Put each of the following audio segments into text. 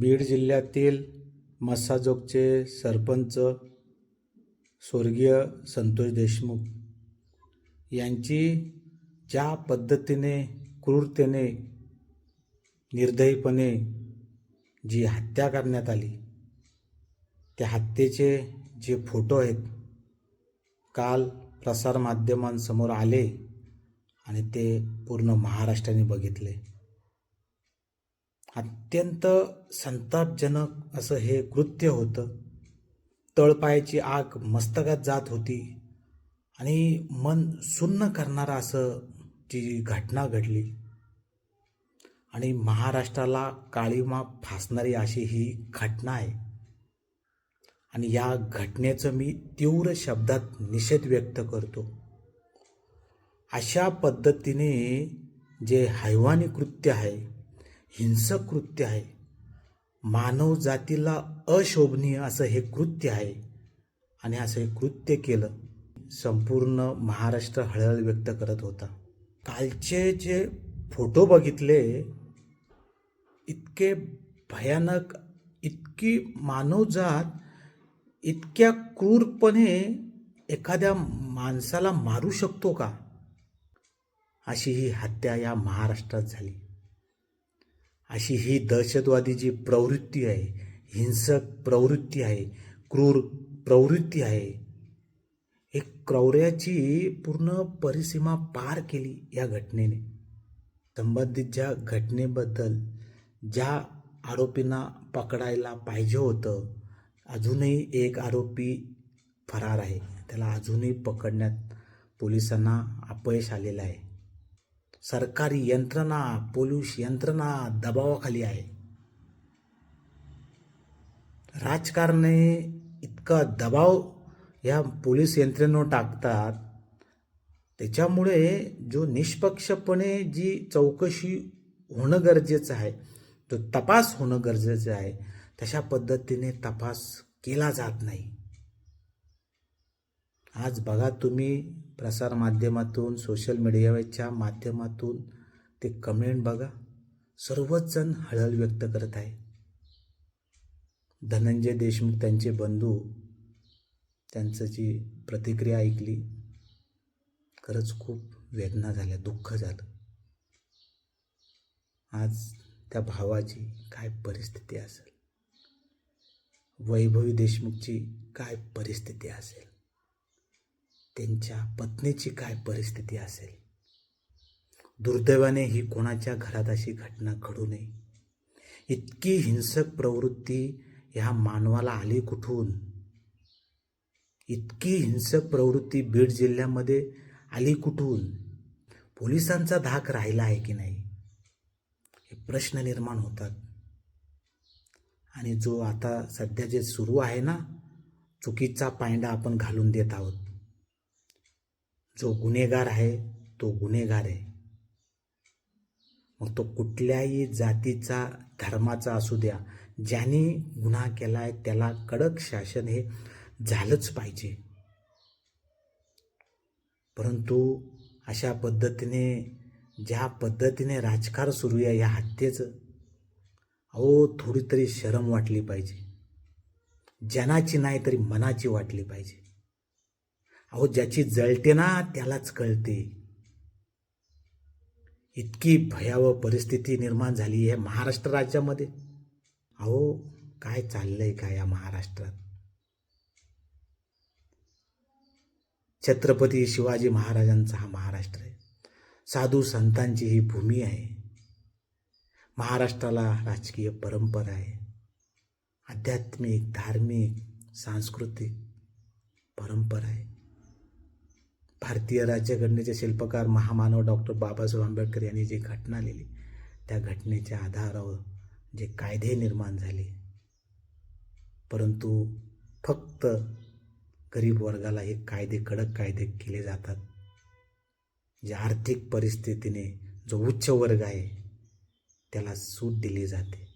बीड जिल्ह्यातील मस्साजोगचे सरपंच स्वर्गीय संतोष देशमुख यांची ज्या पद्धतीने क्रूरतेने निर्दयीपणे जी हत्या करण्यात आली त्या हत्येचे जे फोटो आहेत काल प्रसारमाध्यमांसमोर आले आणि ते पूर्ण महाराष्ट्राने बघितले. अत्यंत संतापजनक असं हे कृत्य होतं. तळपायाची आग मस्तकात जात होती आणि मन सुन्न करणारं असं जी घटना घडली. आणि महाराष्ट्राला काळीमा फासणारी अशी ही घटना आहे. आणि या घटनेचं मी तीव्र शब्दात निषेध व्यक्त करतो. अशा पद्धतीने जे हैवानी कृत्य आहे हिंसक कृत्य आहे. मानव जातीला अशोभनीय असं हे कृत्य आहे. आणि असं हे कृत्य केलं संपूर्ण महाराष्ट्र हळहळ व्यक्त करत होता. कालचे जे फोटो बघितले इतके भयानक इतकी मानवजात इतक्या क्रूरपणे एखाद्या माणसाला मारू शकतो का? अशी ही हत्या या महाराष्ट्रात झाली. अशी ही दहशतवादी जी प्रवृत्ती आहे हिंसक प्रवृत्ती आहे क्रूर प्रवृत्ती आहे एक क्रौर्याची पूर्ण परिसीमा पार केली या घटनेने. संबंधित ज्या घटनेबद्दल ज्या आरोपींना पकडायला पाहिजे होतं अजूनही एक आरोपी फरार आहे. त्याला अजूनही पकडण्यात पोलिसांना अपयश आलेलं आहे. सरकारी यंत्रणा पोलीस यंत्रणा दबावाखाली आहे. राजकारणे इतका दबाव या पोलीस यंत्रणेवर टाकतात. त्याच्यामुळे जो निष्पक्षपणे जी चौकशी होणं गरजेचं आहे जो तपास होणं गरजेचं आहे तशा पद्धतीने तपास केला जात नाही. आज बघा तुम्ही प्रसारमाध्यमातून सोशल मीडियाच्या माध्यमातून ते कमेंट बघा. सर्वच जण हळहळ व्यक्त करत आहे. धनंजय देशमुख त्यांचे बंधू त्यांचं जी प्रतिक्रिया ऐकली खरंच खूप वेदना झाल्या दुःख झालं. आज त्या भावाची काय परिस्थिती असेल? वैभवी देशमुखची काय परिस्थिती असेल? त्यांच्या पत्नीची काय परिस्थिती असेल? दुर्दैवाने ही कोणाच्या घरात अशी घटना घडू नये. इतकी हिंसक प्रवृत्ती ह्या मानवाला आली कुठून? इतकी हिंसक प्रवृत्ती बीड जिल्ह्यामध्ये आली कुठून? पोलिसांचा धाक राहिला आहे की नाही? हे प्रश्न निर्माण होतात. आणि जो आता सध्या जे सुरू आहे ना चुकीचा पायंडा आपण घालून देत आहोत. जो गुन्हेगार आहे तो गुन्हेगार आहे. मग तो कुठल्याही जातीचा धर्माचा असू द्या ज्याने गुन्हा केला आहे त्याला कडक शासन हे झालंच पाहिजे. परंतु अशा पद्धतीने ज्या पद्धतीने राजकारण सुरू आहे या हत्येचं अहो थोडी तरी शरम वाटली पाहिजे. जनाची नाही तरी मनाची वाटली पाहिजे. अहो ज्याची जळते ना त्यालाच कळते. इतकी भयावह परिस्थिती निर्माण झाली आहे महाराष्ट्र राज्यामध्ये. अहो काय चाललंय का या महाराष्ट्रात? छत्रपती शिवाजी महाराजांचा हा महाराष्ट्र आहे. साधू संतांची ही भूमी आहे. महाराष्ट्राला राजकीय परंपरा आहे. आध्यात्मिक धार्मिक सांस्कृतिक परंपरा आहे. भारतीय राज्यघटनेचे शिल्पकार महामानव डॉक्टर बाबासाहेब आंबेडकर यांनी जी घटना लिहिली त्या घटनेच्या आधारावर जे कायदे निर्माण झाले परंतु फक्त गरीब वर्गाला हे कायदे कडक कायदे केले जातात. जे आर्थिक परिस्थितीने जो उच्च वर्ग आहे त्याला सूट दिली जाते.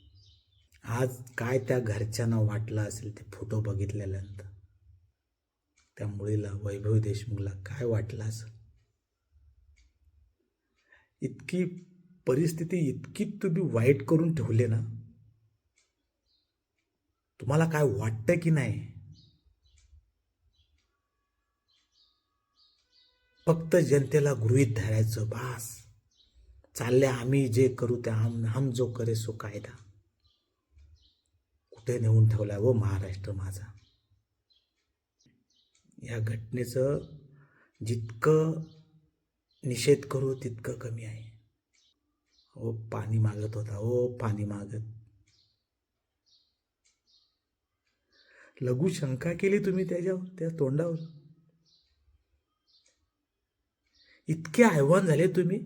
आज काय त्या घरच्यांना वाटलं असेल ते फोटो बघितल्यानंतर? त्या मुलीला वैभव देशमुखला काय वाटलं असं इतकी परिस्थिती इतकी तुम्ही वाईट करून ठेवले ना तुम्हाला काय वाटतं की नाही? फक्त जनतेला गृहीत धरायचं बास. चालले आम्ही जे करू ते हम हम जो करे सो कायदा. कुठे नेऊन ठेवलाय व महाराष्ट्र माझा? या घटनेचं जितकं निषेध करू तितकं कमी आहे. ओ पाणी मागत होता. ओ पाणी मागत. लघु शंका केली तुम्ही त्याच्यावर त्या तोंडावर? इतके आव्हान झाले तुम्ही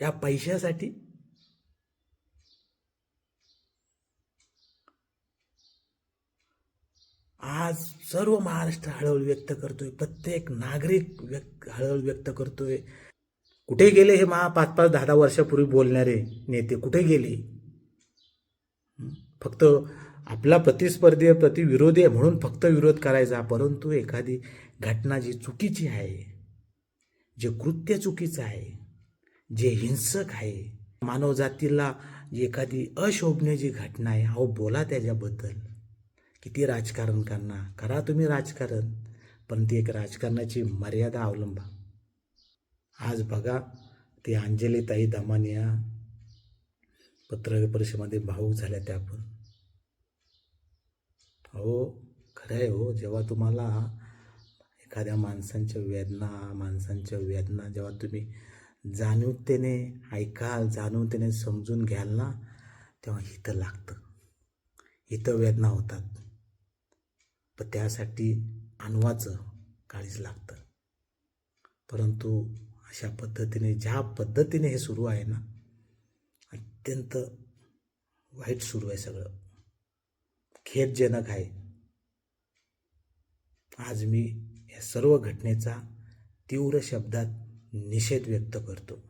या पैशासाठी आज सर्व महाराष्ट्र हळहळ व्यक्त करतोय. प्रत्येक नागरिक व्यक्त हळहळ व्यक्त करतोय. कुठे गेले हे महा पाच पाच दहा दहा वर्षापूर्वी बोलणारे नेते? कुठे गेले? फक्त आपला प्रतिस्पर्धी आहे, प्रतिविरोधी आहे म्हणून फक्त विरोध करायचा. परंतु एखादी घटना जी चुकीची आहे जे कृत्य चुकीचं आहे जे हिंसक आहे मानवजातीला जी एखादी अशोभनीय जी घटना आहे अहो बोला त्याच्याबद्दल. किती राजकारण करणार? करा तुम्ही राजकारण पण ती एक राजकारणाची मर्यादा अवलंबा. आज बघा ती अंजलीताई दमानिया पत्रकार परिषदेमध्ये भाऊक झाल्या त्या पण. हो खरं आहे हो जेव्हा तुम्हाला एखाद्या माणसांच्या वेदना माणसांच्या वेदना जेव्हा तुम्ही जाणीवतेने ऐकाल जाणीवतेने समजून घ्याल ना तेव्हा हितं लागतं. हितं वेदना होतात. पण त्यासाठी आणवाचं काळीच लागतं. परंतु अशा पद्धतीने ज्या पद्धतीने हे सुरू आहे ना अत्यंत वाईट सुरू आहे सगळं. खेदजनक आहे. आज मी या सर्व घटनेचा तीव्र शब्दात निषेध व्यक्त करतो.